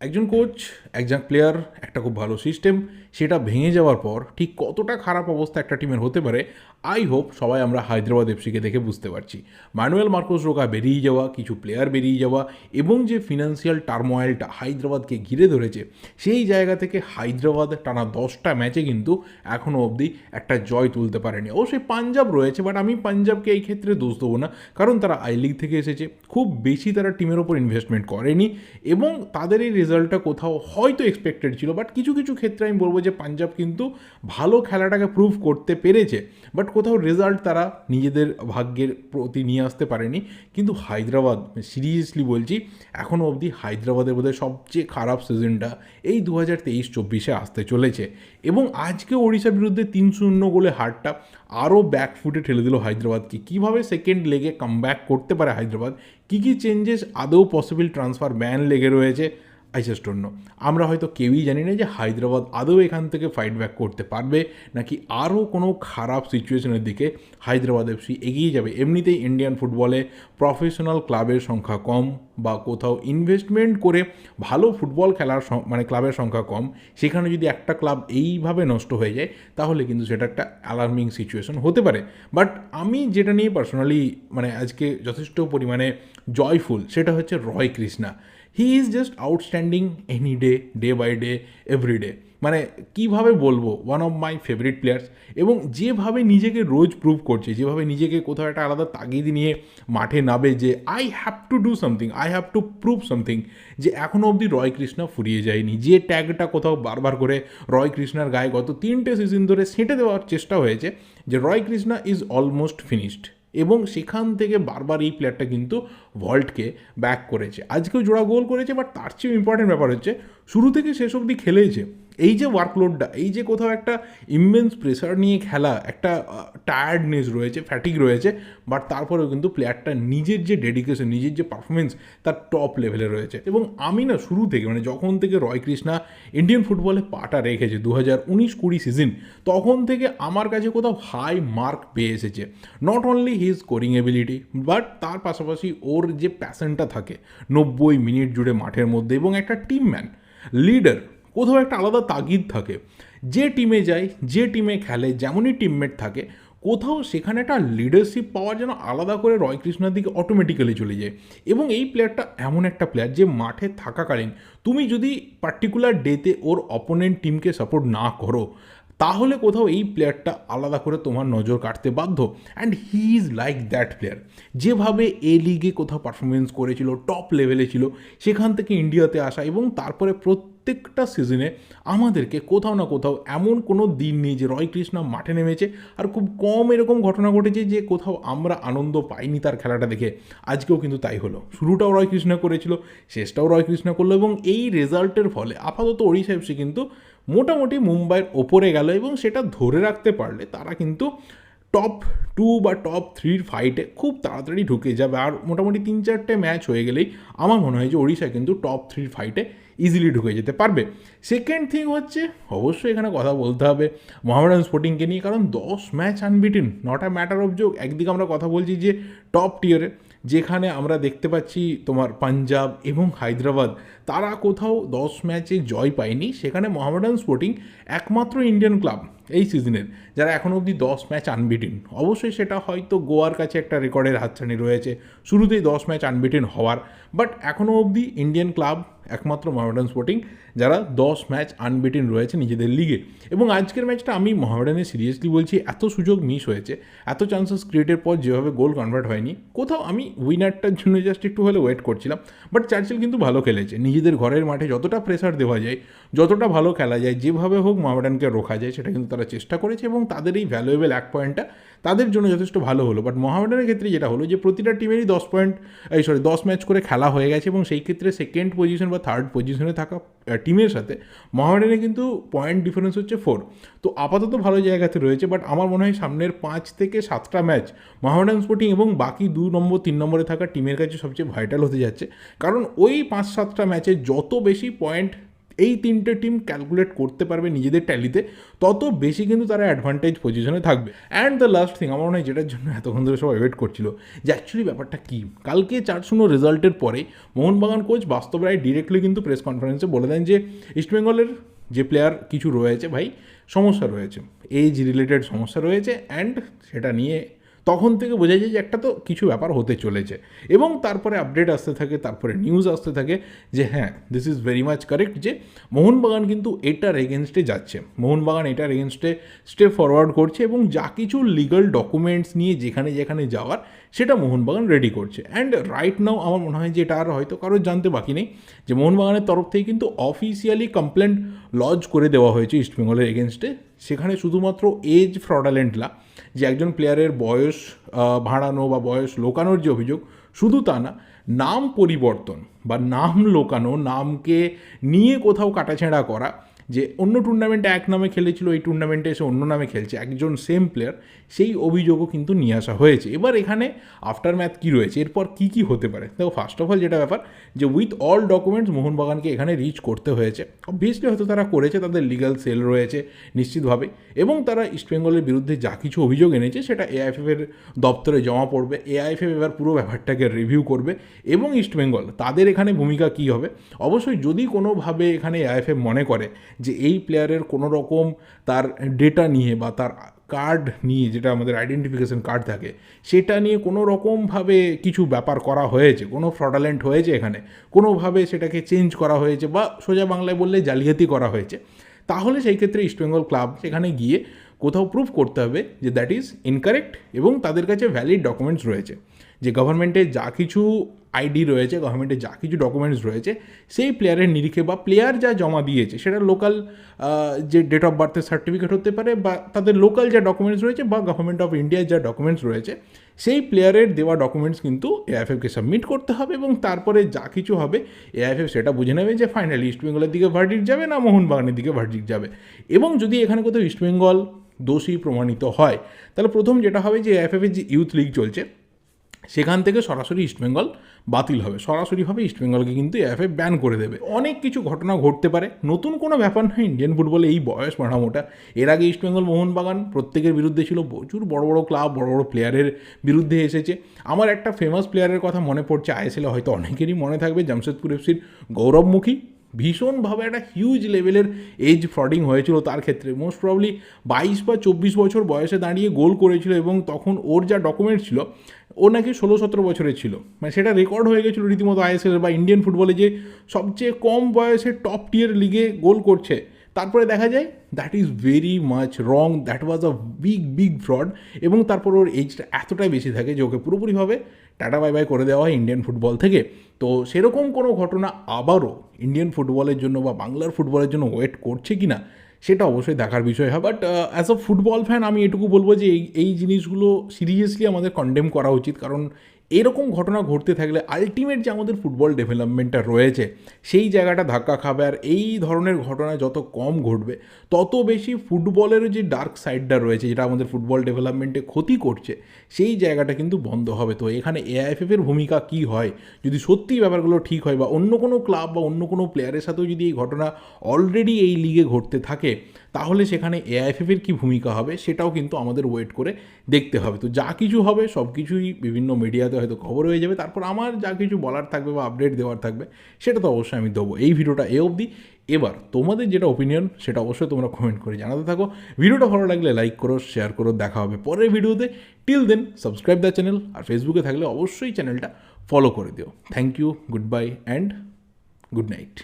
একজন কোচ একজন প্লেয়ার একটা খুব ভালো সিস্টেম সেটা ভেঙে যাওয়ার পর ঠিক কতটা খারাপ অবস্থা একটা টিমের হতে পারে আই হোপ সবাই আমরা হায়দ্রাবাদ এফসিকে দেখে বুঝতে পারছি। ম্যানুয়েল মার্কোস রোকা বেরিয়ে যাওয়া, কিছু প্লেয়ার বেরিয়ে যাওয়া এবং যে ফিনান্সিয়াল টার্মোয়েলটা হায়দ্রাবাদকে ঘিরে ধরেছে, সেই জায়গা থেকে হায়দ্রাবাদ টানা দশটা ম্যাচে কিন্তু এখনও অবধি একটা জয় তুলতে পারেনি। অবশ্যই পাঞ্জাব রয়েছে বাট আমি পাঞ্জাবকে এই ক্ষেত্রে দোষ দেবো না, কারণ তারা আই লিগ থেকে এসেছে, খুব বেশি তারা টিমের ওপর ইনভেস্টমেন্ট করেনি এবং তাদের এই রেজাল্টটা কোথাও হয়তো এক্সপেক্টেড ছিল বাট কিছু কিছু ক্ষেত্রে আমি বলব যে পাঞ্জাব কিন্তু ভালো খেলাটাকে প্রুভ করতে পেরেছে বাট কোথাও রেজাল্ট তারা নিজেদের ভাগ্যের প্রতি নিয়ে আসতে পারেনি। কিন্তু হায়দ্রাবাদ সিরিয়াসলি বলছি এখনও অবধি হায়দ্রাবাদের বোধহয় সবচেয়ে খারাপ সিজনটা এই দু হাজার তেইশ চব্বিশে আসতে চলেছে। এবং আজকে ওড়িশার বিরুদ্ধে তিন শূন্য গোলে হারটা আরও ব্যাকফুটে ঠেলে দিল হায়দ্রাবাদকে। কীভাবে সেকেন্ড লেগে কাম করতে পারে হায়দ্রাবাদ? কী কী চেঞ্জেস আদৌ পসিবল ট্রান্সফার ব্যান লেগে রয়েছে? আই জাস্ট নো আমরা হয়তো কেউই জানি না যে হায়দ্রাবাদ আদৌ এখান থেকে ফাইট ব্যাক করতে পারবে নাকি আরও কোনো খারাপ সিচুয়েশনের দিকে হায়দ্রাবাদ এফসি এগিয়ে যাবে। এমনিতেই ইন্ডিয়ান ফুটবলে প্রফেশনাল ক্লাবের সংখ্যা কম বা কোথাও ইনভেস্টমেন্ট করে ভালো ফুটবল খেলার মানে ক্লাবের সংখ্যা কম, সেখানে যদি একটা ক্লাব এইভাবে নষ্ট হয়ে যায়, তাহলে কিন্তু সেটা একটা অ্যালার্মিং সিচুয়েশন হতে পারে। বাট আমি যেটা নিয়ে পার্সোনালি মানে আজকে যথেষ্ট পরিমাণে জয়ফুল সেটা হচ্ছে Roy Krishna. He is just outstanding any day day by day every day মানে কীভাবে বলব? One of my favourite players এবং যেভাবে নিজেকে রোজ প্রুভ করছে, যেভাবে নিজেকে কোথাও একটা আলাদা তাগিদ নিয়ে মাঠে নাবে যে I have to do something I have to prove something যে এখনও অবধি রয় কৃষ্ণা ফুরিয়ে যায়নি। যে ট্যাগটা কোথাও বারবার করে রয় কৃষ্ণার গায়ে গত তিনটে সিজন ধরে সেঁটে দেওয়ার চেষ্টা হয়েছে যে, Roy Krishna is almost finished এবং সেখান থেকে বারবার এই প্লেয়ারটা কিন্তু ভল্টকে ব্যাক করেছে। আজকেও জোড়া গোল করেছে বাট তার চেয়েও ইম্পর্টেন্ট ব্যাপার হচ্ছে, শুরু থেকে শেষ অবধি খেলেছে। এই যে ওয়ার্কলোডটা এই যে কোথাও একটা ইমেন্স প্রেসার নিয়ে খেলা, একটা টায়ার্ডনেস রয়েছে ফ্যাটিক রয়েছে বাট তারপরেও কিন্তু প্লেয়ারটা নিজের যে ডেডিকেশন নিজের যে পারফরমেন্স তার টপ লেভেলে রয়েছে। এবং আমি না শুরু থেকে মানে যখন থেকে রয় কৃষ্ণা ইন্ডিয়ান ফুটবলে পাটা রেখেছে দু হাজার উনিশ কুড়ি সিজন তখন থেকে আমার কাছে কোথাও হাই মার্ক পেয়ে এসেছে। Not only his scoring ability but তার পাশাপাশি ওর যে প্যাশনটা থাকে, নব্বই মিনিট জুড়ে মাঠের মধ্যে এবং একটা টিম ম্যান লিডার কোথাও একটা আলাদা তাগিদ থাকে। যে টিমে যায়, যে টিমে খেলে, যেমনই টিমমেট থাকে, কোথাও সেখানে একটা লিডারশিপ পাওয়ার জন্য আলাদা করে রয় কৃষ্ণার দিকে অটোমেটিক্যালি চলে যায়। এবং এই প্লেয়ারটা এমন একটা প্লেয়ার যে মাঠে থাকাকালীন তুমি যদি পার্টিকুলার ডেতে ওর অপোনেন্ট টিমকে সাপোর্ট না করো, তাহলে কোথাও এই প্লেয়ারটা আলাদা করে তোমার নজর কাটতে বাধ্য। And he is like that player যেভাবে এ লিগে কোথাও পারফরমেন্স করেছিল টপ লেভেলে ছিল, সেখান থেকে ইন্ডিয়াতে আসা এবং তারপরে প্রত্যেকটা সিজনে আমাদেরকে কোথাও না কোথাও এমন কোনো দিন নেই যে রয় কৃষ্ণা মাঠে নেমেছে আর খুব কম এরকম ঘটনা ঘটেছে যে কোথাও আমরা আনন্দ পাইনি তার খেলাটা দেখে। আজকেও কিন্তু তাই হলো। শুরুটাও রয় কৃষ্ণা করেছিল, শেষটাও রয় কৃষ্ণা করল এবং এই রেজাল্টের ফলে আপাতত ওড়িশা এফসি কিন্তু মোটামুটি মুম্বাইয়ের ওপরে গেল এবং সেটা ধরে রাখতে পারলে তারা কিন্তু টপ টু বা টপ থ্রির ফাইটে খুব তাড়াতাড়ি ঢুকে যাবে। আর মোটামুটি তিন চারটে ম্যাচ হয়ে গেলেই আমার মনে হয় যে ওড়িশা কিন্তু টপ থ্রির ফাইটে ইজিলি ঢুকে যেতে পারবে। সেকেন্ড থিং হচ্ছে, অবশ্যই এখানে কথা বলতে হবে মোহামেডান স্পোর্টিংকে নিয়ে, কারণ দশ match unbeaten not a matter of joke একদিকে আমরা কথা বলছি যে টপ টিয়ারে যেখানে আমরা দেখতে পাচ্ছি তোমার পাঞ্জাব এবং হায়দ্রাবাদ তারা কোথাও দশ ম্যাচে জয় পায়নি। সেখানে মোহামেডান স্পোর্টিং একমাত্র ইন্ডিয়ান ক্লাব এই সিজনের যারা এখন অবধি দশ ম্যাচ আনবিটিন অবশ্যই সেটা হয়তো গোয়ার কাছে একটা রেকর্ডের হাতছানি রয়েছে। শুরুতেই দশ ম্যাচ আনবিটিন হওয়ার বাট এখনও অবধি ইন্ডিয়ান ক্লাব একমাত্র মোহামেডান স্পোর্টিং যারা দশ ম্যাচ আনবিটেন রয়েছে নিজেদের লিগে এবং আজকের ম্যাচটা আমি মোহামেডানে সিরিয়াসলি বলছি, এত সুযোগ মিস হয়েছে, এত চান্সেস ক্রিয়েটের পর যেভাবে গোল কনভার্ট হয়নি, কোথাও আমি উইনারটার জন্য জাস্ট একটু হলে ওয়েট করছিলাম বাট চার্চিল কিন্তু ভালো খেলেছে। নিজেদের ঘরের মাঠে যতটা প্রেসার দেওয়া যায়, যতটা ভালো খেলা যায়, যেভাবে হোক মোহামেডানকে রোখা যায়, সেটা কিন্তু তারা চেষ্টা করেছে এবং তাদের এই ভ্যালুয়েবল এক পয়েন্টটা তাদের জন্য যথেষ্ট ভালো হলো। বাট মোহামেডানের ক্ষেত্রে যেটা হলো যে প্রতিটা টিমেরই দশ পয়েন্ট এই সরি দশ ম্যাচ করে খেলা হয়ে গেছে এবং সেই ক্ষেত্রে সেকেন্ড পজিশন বা থার্ড পজিশনে থাকা টিমের সাথে, মোহামেডানের কিন্তু পয়েন্ট ডিফারেন্স হচ্ছে ফোর তো আপাতত ভালো জায়গাতে রয়েছে বাট আমার মনে হয় সামনের পাঁচ থেকে সাতটা ম্যাচ মহামেডান স্পোর্টিং এবং বাকি দু নম্বর, তিন নম্বরে থাকা টিমের কাছে সবচেয়ে ভাইটাল হতে যাচ্ছে। কারণ ওই পাঁচ সাতটা ম্যাচে যত বেশি পয়েন্ট এই তিনটে টিম ক্যালকুলেট করতে পারবে নিজেদের ট্যালিতে তত বেশি কিন্তু তারা অ্যাডভান্টেজ পজিশনে থাকবে। অ্যান্ড দ্য লাস্ট থিং আমার মনে হয় যেটার জন্য এতক্ষণ ধরে সবাই ওয়েট করছিল, যে অ্যাকচুয়ালি ব্যাপারটা কী? কালকে চার শূন্য রেজাল্টের পরে মোহনবাগান কোচ বাস্তব রায় ডিরেক্টলি কিন্তু প্রেস কনফারেন্সে বলে দেন যে ইস্টবেঙ্গলের যে প্লেয়ার কিছু রয়েছে ভাই, সমস্যা রয়েছে। এজ রিলেটেড সমস্যা রয়েছে অ্যান্ড সেটা নিয়ে তখন থেকে বোঝা যায় যে একটা তো কিছু ব্যাপার হতে চলেছে। এবং তারপরে আপডেট আসতে থাকে, তারপরে নিউজ আসতে থাকে যে হ্যাঁ this is very much correct যে মোহনবাগান কিন্তু এটার এগেনস্টে যাচ্ছে। মোহনবাগান এটার এগেনস্টে স্টেপ ফরওয়ার্ড করছে এবং যা কিছু লিগাল ডকুমেন্টস নিয়ে যেখানে যেখানে যাওয়ার, সেটা মোহনবাগান রেডি করছে। অ্যান্ড রাইট নাও আমার মনে হয় যে এটা আর হয়তো কারোর জানতে বাকি নেই যে মোহনবাগানের তরফ থেকে কিন্তু অফিসিয়ালি কমপ্লেন লজ করে দেওয়া হয়েছে ইস্টবেঙ্গলের এগেনস্টে সেখানে শুধুমাত্র এজ ফ্রডালেন্টলা যে একজন প্লেয়ারের বয়স ভাড়ানো বা বয়স লোকানোর যে অভিযোগ, শুধু তা না, নাম পরিবর্তন বা নাম লোকানো, নামকে নিয়ে কোথাও কাটাছেঁড়া করা যে অন্য টুর্নামেন্টে এক নামে খেলেছিল, এই টুর্নামেন্টে এসে অন্য নামে খেলছে, একজন সেম প্লেয়ার সেই অভিযোগও কিন্তু নিয়ে আসা হয়েছে। এবার এখানে আফটার ম্যাথ কী রয়েছে? এরপর কী কী হতে পারে? দেখো ফার্স্ট অফ অল যেটা ব্যাপার, যে উইথ অল ডকুমেন্টস মোহনবাগানকে এখানে রিচ করতে হয়েছে। অবভিয়াসলি হয়তো তারা করেছে, তাদের লিগাল সেল রয়েছে নিশ্চিতভাবে, এবং তারা ইস্টবেঙ্গলের বিরুদ্ধে যা কিছু অভিযোগ এনেছে, সেটা এআইএফএফ এর দপ্তরে জমা পড়বে। এআইএফএফ এবার পুরো ব্যাপারটাকে রিভিউ করবে, এবং ইস্টবেঙ্গল তাদের এখানে ভূমিকা কী হবে? অবশ্যই যদি কোনোভাবে এখানে এআইএফএফ মনে করে যে এই প্লেয়ারের কোনো রকম তার ডেটা নিয়ে বা তার কার্ড নিয়ে যেটা আমাদের আইডেন্টিফিকেশন কার্ড থাকে, সেটা নিয়ে কোনো রকমভাবে কিছু ব্যাপার করা হয়েছে, কোনো ফ্রডালেন্ট হয়েছে এখানে, কোনোভাবে সেটাকে চেঞ্জ করা হয়েছে বা সোজা বাংলায় বললে জালিয়াতি করা হয়েছে, তাহলে সেই ক্ষেত্রে ইস্টবেঙ্গল ক্লাব সেখানে গিয়ে কোথাও প্রুভ করতে হবে যে দ্যাট ইজ ইনকারেক্ট এবং তাদের কাছে ভ্যালিড ডকুমেন্টস রয়েছে, যে গভর্নমেন্টের যা কিছু আইডি রয়েছে গভর্নমেন্টের যা কিছু ডকুমেন্টস রয়েছে, সেই প্লেয়ারের নিরিখে বা প্লেয়ার যা জমা দিয়েছে, সেটা লোকাল যে ডেট অফ বার্থের সার্টিফিকেট হতে পারে বা তাদের লোকাল যা ডকুমেন্টস রয়েছে বা গভর্নমেন্ট অফ ইন্ডিয়ার যা ডকুমেন্টস রয়েছে, সেই প্লেয়ারের দেওয়া ডকুমেন্টস কিন্তু এআইএফএফকে সাবমিট করতে হবে এবং তারপরে যা কিছু হবে এআইএফএফ সেটা বুঝে নেবে যে ফাইনালি ইস্টবেঙ্গলের দিকে ভার্ডিক যাবে না মোহনবাগানের দিকে ভার্ডিক যাবে। এবং যদি এখানে কোথাও ইস্টবেঙ্গল দোষী প্রমাণিত হয়, তাহলে প্রথম যেটা হবে যে এআইএফএফের যে ইউথ লিগ চলছে সেখান থেকে সরাসরি ইস্টবেঙ্গল বাতিল হবে। সরাসরিভাবে ইস্টবেঙ্গলকে কিন্তু এফএ ব্যান করে দেবে। অনেক কিছু ঘটনা ঘটতে পারে। নতুন কোনো ব্যাপার নয় ইন্ডিয়ান ফুটবলে এই বয়স মোটামোটা এর আগে ইস্টবেঙ্গল মোহনবাগান প্রত্যেকের বিরুদ্ধে ছিল। প্রচুর বড় বড় ক্লাব বড় বড় প্লেয়ারের বিরুদ্ধে এসেছে। আমার একটা ফেমাস প্লেয়ারের কথা মনে পড়ছে। আইএসএলে হয়তো অনেকেরই মনে থাকবে। জামশেদপুর এফসির গৌরবমুখী। ভীষণভাবে একটা হিউজ লেভেলের এজ ফ্রডিং হয়েছিল তার ক্ষেত্রে। মোস্ট প্রবলি বাইশ বা চব্বিশ বছর বয়সে দাঁড়িয়ে গোল করেছিল এবং তখন ওর যা ডকুমেন্ট ছিল ও নাকি ষোলো সতেরো বছরের ছিল। মানে সেটা রেকর্ড হয়ে গেছিল রীতিমতো আইএসএল বা ইন্ডিয়ান ফুটবলে যে সবচেয়ে কম বয়সে টপ টিয়ার লিগে গোল করছে। তারপরে দেখা যায় that is very much wrong that was a big big fraud এবং তারপর ওর এজটা এতটাই বেশি থাকে যে ওকে পুরোপুরিভাবে টাটা বাই বাই করে দেওয়া হয় ইন্ডিয়ান ফুটবল থেকে। তো সেরকম কোনো ঘটনা আবারও ইন্ডিয়ান ফুটবলের জন্য বা বাংলার ফুটবলের জন্য ওয়েট করছে কি না, সেটা অবশ্যই দেখার বিষয় হয়। But as a football fan আমি এটুকু বলব যে এই এই জিনিসগুলো সিরিয়াসলি আমাদের কন্ডেম করা উচিত। কারণ এরকম ঘটনা ঘটতে থাকলে আলটিমেট যে আমাদের ফুটবল ডেভেলপমেন্টটা রয়েছে, সেই জায়গাটা ধাক্কা খাবে। আর এই ধরনের ঘটনা যত কম ঘটবে, তত বেশি ফুটবলের যে ডার্ক সাইডটা রয়েছে, যেটা আমাদের ফুটবল ডেভেলপমেন্টে ক্ষতি করছে, সেই জায়গাটা কিন্তু বন্ধ হবে। তো এখানে এআইএফএফ এর ভূমিকা কী হয়? যদি সত্যি ব্যাপারগুলো ঠিক হয় বা অন্য কোনো ক্লাব বা অন্য কোনো প্লেয়ারের সাথেও যদি এই ঘটনা অলরেডি এই লিগে ঘটতে থাকে তাহলে সেখানে এআইএফএফ এর কী ভূমিকা হবে সেটাও কিন্তু আমাদের ওয়েট করে দেখতে হবে। তো যা কিছু হবে সব কিছুই বিভিন্ন মিডিয়াতে হয়তো খবর হয়ে যাবে। তারপর আমার যা কিছু বলার থাকবে বা আপডেট দেওয়ার থাকবে সেটা তো অবশ্যই আমি দেবো। এই ভিডিওটা এ অবধি। এবার তোমাদের যেটা ওপিনিয়ন সেটা অবশ্যই তোমরা কমেন্ট করে জানাতে থাকো। ভিডিওটা ভালো লাগলে লাইক করো শেয়ার করো, দেখা হবে পরের ভিডিওতে। Till then subscribe the channel আর ফেসবুকে থাকলে অবশ্যই চ্যানেলটা ফলো করে দিও। Thank you goodbye and good night